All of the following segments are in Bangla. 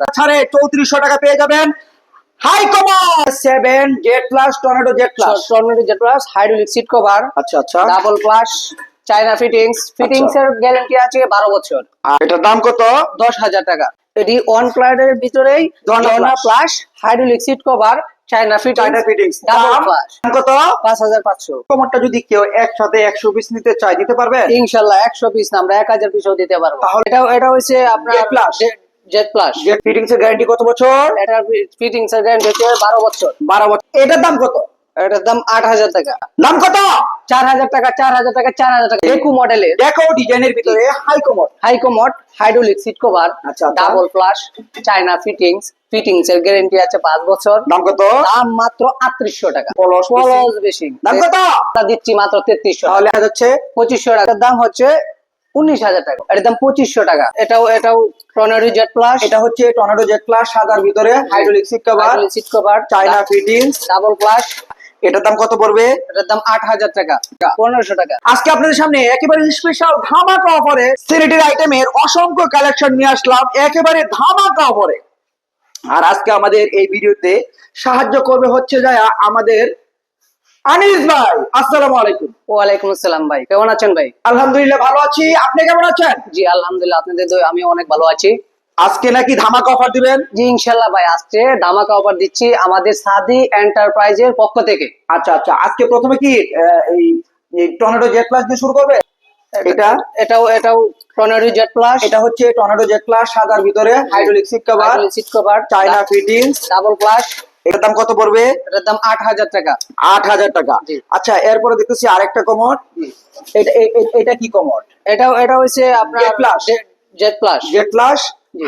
টাকা। ছাড়ে চৌত্রিশশো পেয়ে যাবেন high seven Z plus tornado Z plus tornado jet plus hydraulic seat cover আচ্ছা আচ্ছা। Double plus china fittings fittings এর গ্যারান্টি আছে বারো বছর। এটার দাম কত? দশ হাজার টাকা। এটি ওয়ান প্লাইডের ভিতরেই। Plus hydraulic seat cover fittings দাম কত? কমারটা যদি কেউ একসাথে একশো পিস নিতে চায় দিতে পারবে ইনশাল্লাহ একশো পিস না আমরা এক হাজার পিসও দিতে পারব। তাহলে- এটা এটা হচ্ছে আপনার। প্লাস জেড ফিটিংস এর গ্যারান্টি কত বছর? এটার ফিটিংস এর গ্যারান্টি হচ্ছে বারো বছর। বারো বছর। এটার দাম কত? এটার দাম আট হাজার টাকা। দাম কত? চার হাজার টাকা চার হাজার টাকা চার হাজার টাকা। একু মডেলের দেখো ডিজাইনের ভিতরে high commode high commode hydraulic seat cover আচ্ছা। Double flush china fittings fittings এর গ্যারান্টি আছে পাঁচ বছর। দাম কত? দাম মাত্র আটত্রিশশো টাকা। পলস বেশি। পলস দাম কত? তা দিচ্ছি মাত্র তেত্রিশশো তাহলে যাচ্ছে পঁচিশশো টাকার দাম হচ্ছে উনিশ হাজার টাকা। এটার দাম পঁচিশশো টাকা। এটাও এটাও টর্নেডো জেট প্লাস এটা হচ্ছে টর্নেডো জেড প্লাস সাদার ভিতরে hydraulic seat cover seat cover china fittings double flush এটার দাম কত পড়বে? এটার দাম আট হাজার টাকা। পনেরোশো টাকা। আজকে আপনাদের সামনে একেবারে স্পেশাল ধামাকা অফারে স্যানিটারি আইটেমের অসংখ্য কালেকশন নিয়ে আসলাম একেবারে ধামাকা অফারে আর আজকে আমাদের এই ভিডিওতে সাহায্য করবে হচ্ছে যায় আমাদের আনিস ভাই। আসসালামু আলাইকুম। ওয়ালাইকুম আসসালাম ভাই। কেমন আছেন ভাই? আলহামদুলিল্লাহ ভালো আছি। আপনি কেমন আছেন? জি আলহামদুলিল্লাহ আপনাদের আমি অনেক ভালো আছি। আজকে নাকি ধামাকা অফার দিবেন? জি ইনশাল্লাহ ভাই আজকে ধামাকা অফার দিচ্ছি আমাদের সাদি এন্টারপ্রাইজের পক্ষ থেকে। আচ্ছা আচ্ছা আজকে প্রথমে কি এই টর্নেডো জেট প্লাস দিয়ে শুরু করবে? এটা এটাও এটাও টর্নেডো জেট প্লাস এটা হচ্ছে টর্নেডো জেট প্লাস সাদার ভিতরে hydraulic seat cover seat cover china fittings double plus এটার দাম কত পড়বে? এটার দাম আট হাজার টাকা। আট হাজার টাকা। আচ্ছা এরপরে দেখতেছি আরেকটা কমর এটা এটা কি কমর এটাও এটা হচ্ছে আপনার Jet Plus। Jet plus jet plus.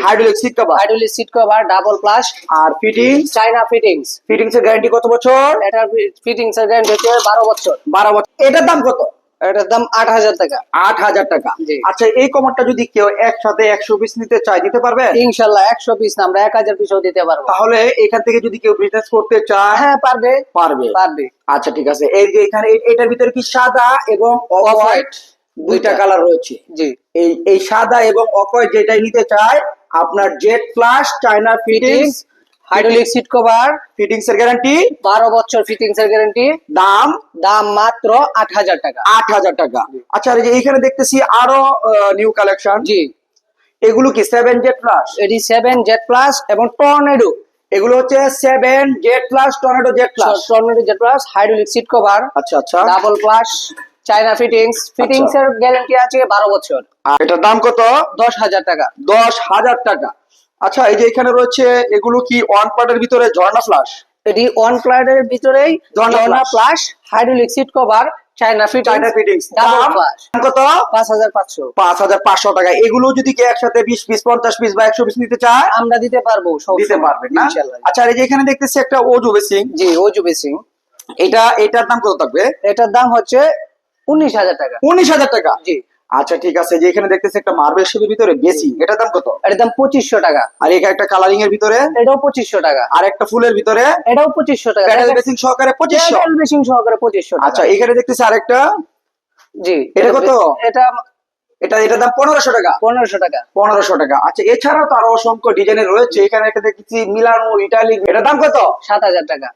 Hydraulic seat cover hydraulic seat cover double plus আর ফিটিংস চাইনা ফিটিংস ফিটিংস এর গ্যারান্টি কত বছর? এটার ফিটিংস এর গ্যারান্টি হচ্ছে বারো বছর। বারো বছর। এটার দাম কত? এটার দাম আট হাজার টাকা। আট হাজার টাকা। আচ্ছা এই কমরটা যদি কেউ একসাথে একশো পিস নিতে চায় দিতে পারবে? ইনশাল্লাহ একশো পিস না আমরা এক হাজার পিসও দিতে পারব। তাহলে এখান থেকে যদি কেউ বিজনেস করতে চায় হ্যাঁ পারবে। পারবে। পারবে। আচ্ছা ঠিক আছে। এই যে এখানে এটার ভিতরে কি সাদা এবং অফ white দুইটা। কালার রয়েছে? জি। এই এই সাদা এবং অকয় যেটাই নিতে চায় আপনার jet plus china fittings hydraulic seat cover fittings এর গ্যারান্টি বারো বছর ফিটিংস এর গ্যারান্টি দাম? দাম মাত্র আট হাজার টাকা। আট হাজার টাকা। আচ্ছা এই যে এইখানে দেখতেছি আরও নিউ কালেকশন জি। এগুলো কি সেভেন জেড প্লাস এটি সেভেন জেট প্লাস এবং টর্নেডো এগুলো হচ্ছে seven Z plus tornado Z plus tornado jet plus hydraulic seat cover আচ্ছা আচ্ছা। Double plus china fittings fittings এর গ্যারান্টি আছে বারো বছর। এটার দাম কত? দশ হাজার টাকা। দশ হাজার টাকা। আচ্ছা এই যে এখানে রয়েছে এগুলো কি ওয়ান পার্টের ভিতরে ঝর্ণা ফ্লাশ এটি ওয়ান প্লাইডের ভিতরেই Plus। Plus hydraulic seat cover china china fittings দাম কত? পাঁচ হাজার পাঁচশো। পাঁচ হাজার পাঁচশো টাকা। এগুলো যদি কেউ একসাথে বিশ পিস পঞ্চাশ পিস বা একশো পিস নিতে চায়? আমরা দিতে পারব সব দিতে। পারবেন না। আচ্ছা এই যে এখানে দেখতেছি একটা ওজু বেসিং জি ওজু বেসিং এটা এটার দাম কত থাকবে? এটার দাম হচ্ছে উনিশ হাজার টাকা। উনিশ হাজার টাকা? জি। আচ্ছা ঠিক আছে যে এখানে দেখতেছি একটা মার্বেল শেপের ভিতরে বেসিং এটার দাম কত? এটার দাম পঁচিশশো টাকা। আর এখানে একটা কালারিং এর ভিতরে? এটাও পঁচিশশো টাকা। আর একটা ফুলের ভিতরে? এটাও পঁচিশশো টাকা। প্যাডেল বেসিং সহকারে পঁচিশশো। প্যাডেল বেসিং সহকারে পঁচিশশো আচ্ছা এখানে দেখতেছি আরেকটা। জি। এটা কত? এটা এটা এটার দাম পনেরোশো টাকা। পনেরোশো টাকা। পনেরোশো টাকা। আচ্ছা এছাড়াও তো আরও অসংখ্য ডিজাইনের রয়েছে। এখানে একটা দেখতেছি মিলানো ইটালি এটার দাম কত? সাত হাজার টাকা।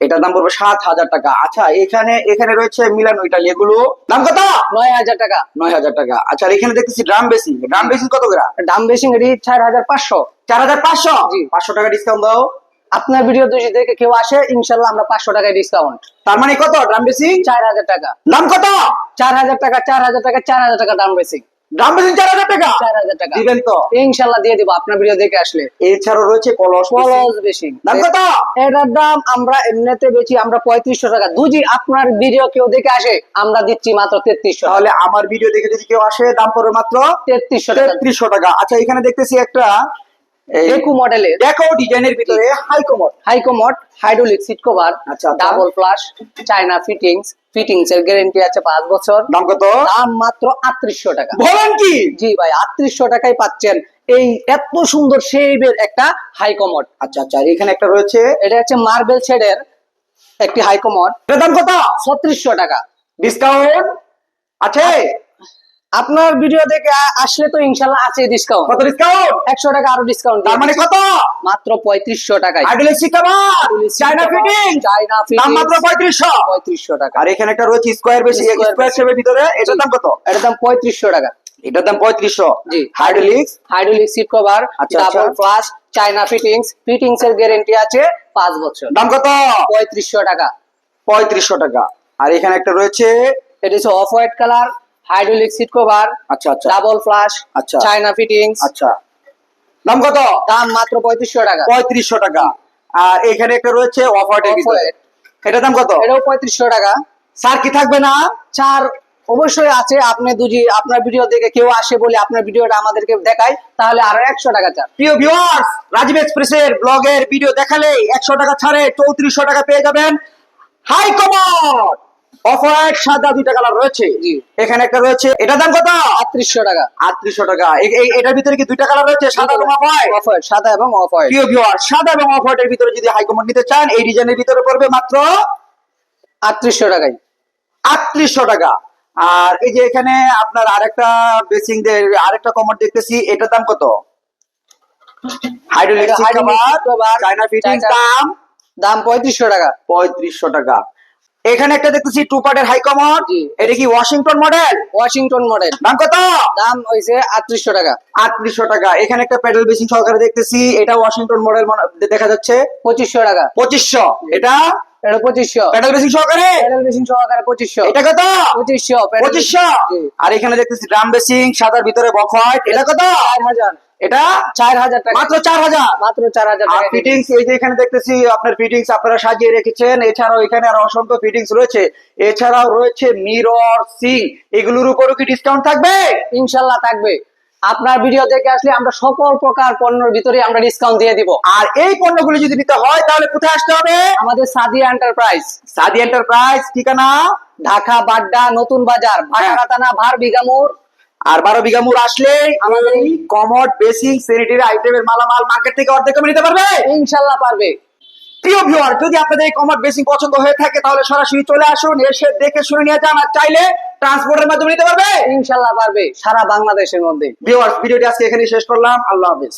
এটার দাম পড়বে সাত হাজার টাকা। আচ্ছা এখানে এখানে রয়েছে মিলানো ইটালি। এগুলো দাম কত? নয় হাজার টাকা। নয় হাজার টাকা। আচ্ছা এখানে দেখতেছি ড্রাম বেসিং ড্রাম বেসিং কত গ্রাম দাম বেসিং এটি চার হাজার পাঁচশো। চার হাজার পাঁচশো? জি। পাঁচশো টাকা ডিসকাউন্ট দাও। আপনার ভিডিও যদি দেখে কেউ আসে ইনশাল্লাহ আমরা পাঁচশো টাকায় ডিসকাউন্ট তার মানে কত? ড্রাম বেসিং চার হাজার টাকা। দাম কত? চার হাজার টাকা চার হাজার টাকা চার হাজার টাকা দাম বেসিং ড্রাম বেসিং চার হাজার টাকা? টাকা। দিবেন তো? ইনশাল্লাহ দিয়ে দিব আপনার ভিডিও দেখে আসলে। এছাড়াও রয়েছে কলস পলস বেশি। দাম কত? এটার দাম আমরা এমনিতে বেচি আমরা পঁয়ত্রিশশো টাকা। দুজি আপনার ভিডিও কেউ দেখে আসে আমরা দিচ্ছি মাত্র তেত্রিশশো তাহলে আমার ভিডিও দেখে যদি কেউ আসে দাম পড়বে মাত্র তেত্রিশশো তেত্রিশশো টাকা। আচ্ছা এখানে দেখতেছি একটা এই একু মডেলের দেখো ডিজাইনের ভিতরে হাইড্রোলিক সিট কভার আচ্ছা। Double flush china fittings fittings এর গ্যারেন্টি আছে পাঁচ বছর। দাম কত? দাম মাত্র আটত্রিশশো টাকা। বলেন কি? জি ভাই আটত্রিশশো টাকায় পাচ্ছেন এই এত সুন্দর শেপের একটা হাইকমোড। আচ্ছা আচ্ছা এখানে একটা রয়েছে? এটা হচ্ছে মার্বেল শেডের একটি হাইকমোড। এটার দাম কত? ছত্রিশশো টাকা। ডিসকাউন্ট আছে? আপনার ভিডিও দেখে আসলে তো ইনশাল্লাহ আছে ডিসকাউন্ট কত ডিসকাউন্ট একশো টাকা আরও ডিসকাউন্ট তার মানে কত? মাত্র পঁয়ত্রিশশো চায়না ফিটিং চাইনা দাম মাত্র পঁয়ত্রিশশো। পঁয়ত্রিশশো টাকা। আর এখানে একটা রয়েছে স্কোয়ার বেশি স্কোয়ার শেপের ভিতরে। এটার দাম কত? এটার দাম পঁয়ত্রিশশো টাকা। এটার দাম পঁয়ত্রিশশো। জি। Hydraulics hydraulic seat cover double. Flush china fittings fittings এর গ্যারেন্টি আছে পাঁচ বছর। দাম কত? পঁয়ত্রিশশো টাকা। পঁয়ত্রিশশো টাকা। আর এখানে একটা রয়েছে এটা হচ্ছে off white colour hydraulic seat cover আচ্ছা আচ্ছা। ডাবল ফ্লাশ আচ্ছা। China fittings. আচ্ছা। দাম কত? দাম মাত্র পঁয়ত্রিশশো টাকা। পঁয়ত্রিশশো টাকা। আর এখানে একটা রয়েছে অফ হোয়াইটের ভিতরে। এটার দাম কত? এটাও পঁয়ত্রিশশো টাকা। স্যার কি থাকবে না? চার অবশ্যই আছে। আপনি দুজি আপনার ভিডিও দেখে কেউ আসে বলে আপনার ভিডিওটা আমাদেরকে দেখায় তাহলে আরও একশো টাকা চার প্রিয় ভিউয়ার্স রাজীব এক্সপ্রেসের ব্লগের ভিডিও দেখালে একশো টাকা ছাড়ে চৌত্রিশশো টাকা পেয়ে যাবেন। হাই কমোড অফার সাদা দুইটা কালার রয়েছে। এখানে একটা রয়েছে এটার দাম কত? আটত্রিশশো টাকা। আটত্রিশশো টাকা। এটার ভিতরে কি দুইটা কালার রয়েছে সাদা এবং সাদা এবং অফ হোয়াইট প্রিয় ভিউয়ার সাদা এবং ভিতরে যদি হাই কমোড নিতে চান এই ডিজাইনের ভিতরে পড়বে মাত্র আটত্রিশশো টাকায়। আটত্রিশশো টাকা। আর এই যে এখানে আপনার আরেকটা বেসিং আরেকটা কমোড দেখতেছি এটার দাম কত? হাইড্রোলিক চায়না ফিটিং দাম? দাম পঁয়ত্রিশশো টাকা। পঁয়ত্রিশশো টাকা। এখানে একটা দেখতেছি টু পার্টের হাই কমোড জি। এটা কি ওয়াশিংটন মডেল ওয়াশিংটন মডেল দাম কত? দাম হয়েছে আটত্রিশশো টাকা। আটত্রিশশো টাকা। এখানে একটা প্যাডেল বেসিং সহকারে দেখতেছি। এটা ওয়াশিংটন মডেল দেখা যাচ্ছে। পঁচিশশো টাকা। পঁচিশশো। এটা? এটা পঁচিশশো। প্যাডেল বেসিং সহকারে? প্যাডেল মেশিন সহকারে পঁচিশশো। এটা কত? পঁচিশশো pedal পঁচিশশো। জি। আর এখানে দেখতেছি ড্রাম বেসিং সাদার ভিতরে বক হোয়াইট। এটা কত? চার হাজার। এটা চার হাজার টাকা। মাত্র চার হাজার। মাত্র চার হাজার টাকা ফিটিংস এই যে এখানে দেখতেছি আপনার ফিটিংস আপনারা সাজিয়ে রেখেছেন। এছাড়াও এখানে আরও অসংখ্য ফিটিংস রয়েছে। এছাড়াও রয়েছে মিরর সিং এগুলোর উপরও কি ডিসকাউন্ট থাকবে? ইনশাল্লাহ থাকবে। আপনার ভিডিও দেখে আসলে আমরা সকল প্রকার পণ্যের ভিতরে আমরা ডিসকাউন্ট দিয়ে দিব। আর এই পণ্যগুলো যদি নিতে হয় তাহলে কোথায় আসতে হবে? আমাদের সাদিয়া এন্টারপ্রাইজ সাদি এন্টারপ্রাইজ ঠিকানা? ঢাকা বাড্ডা নতুন বাজার ভাটারা থানা ভার বিগামুর আর বারো বিঘা মুর আসলে আমাদের কমোড বেসিং স্যানিটারি আইটেমের মালামাল মার্কেট থেকে অর্ধেক কমে নিতে পারবে? ইনশাল্লাহ পারবে। প্রিয় ভিউয়ার যদি আপনাদের এই কমোড বেসিং পছন্দ হয়ে থাকে তাহলে সরাসরি চলে আসুন এসে দেখে শুনে নিয়ে যান আর চাইলে ট্রান্সপোর্টের মাধ্যমে নিতে পারবে? ইনশাল্লাহ পারবে সারা বাংলাদেশের মধ্যে। ভিউয়ার্স ভিডিওটি আজকে এখানে শেষ করলাম আল্লাহ হাফেজ।